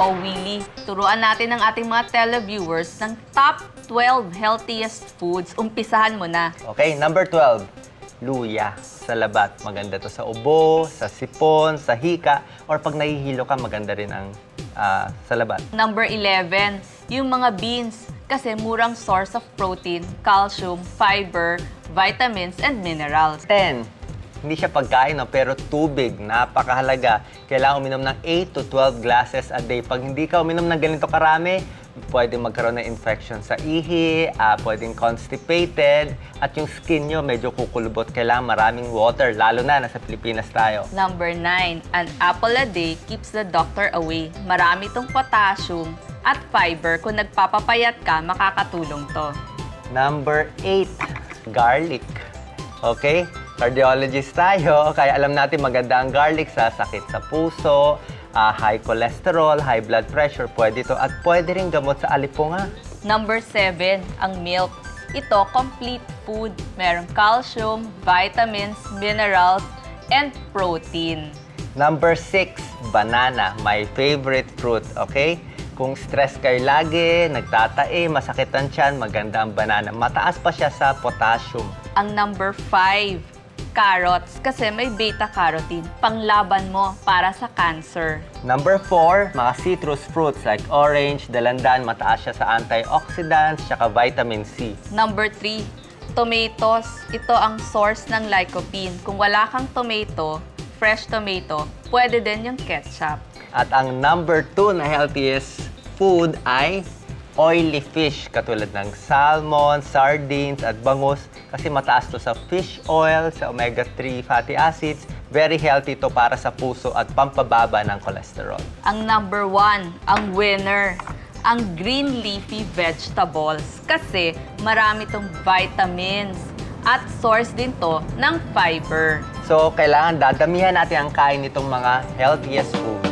O Willie, turuan natin ang ating mga televiewers ng top 12 healthiest foods. Umpisahan mo na. Okay, number 12. Luya sa labat. Maganda to sa ubo, sa sipon, sa hika, or pag nahihilo ka, maganda rin ang ah, sa labat. Number 11, yung mga beans. Kasi murang source of protein, calcium, fiber, vitamins, and minerals. 10. Hindi siya pagkain, no? pero tubig, napakahalaga. Kailangan uminom ng 8 to 12 glasses a day. Pag hindi ka uminom ng ganito karami, pwede magkaroon ng infection sa ihi, ah, pwedeng constipated, at yung skin nyo medyo kukulubot. Kailangan maraming water, lalo na nasa Pilipinas tayo. Number 9, an apple a day keeps the doctor away. Marami tong potassium at fiber. Kung nagpapapayat ka, makakatulong to. Number 8, garlic. Okay? Cardiologist tayo, kaya alam natin maganda ang garlic sa sakit sa puso, ah, high cholesterol, high blood pressure, pwede to. At pwede rin gamot sa alipunga. Number 7, ang milk. Ito, complete food. Merong calcium, vitamins, minerals, and protein. Number 6, banana. My favorite fruit, okay? Kung stress kayo lagi, nagtatae, masakit ang tiyan, maganda ang banana. Mataas pa siya sa potassium. Ang number 5, carrots. Kasi may beta-carotene. Panglaban mo para sa cancer. Number 4, mga citrus fruits like orange, dalandan, mataas siya sa antioxidants, tsaka vitamin C. Number 3, tomatoes. Ito ang source ng lycopene. Kung wala kang tomato, fresh tomato, pwede din yung ketchup. At ang number 2 na healthiest food ay oily fish katulad ng salmon, sardines at bangus kasi mataas to sa fish oil, sa omega-3 fatty acids. Very healthy to para sa puso at pampababa ng cholesterol. Ang number 1, ang winner, ang green leafy vegetables kasi marami tong vitamins at source din to ng fiber. So, kailangan dadamihan natin ang kain nitong mga healthiest food.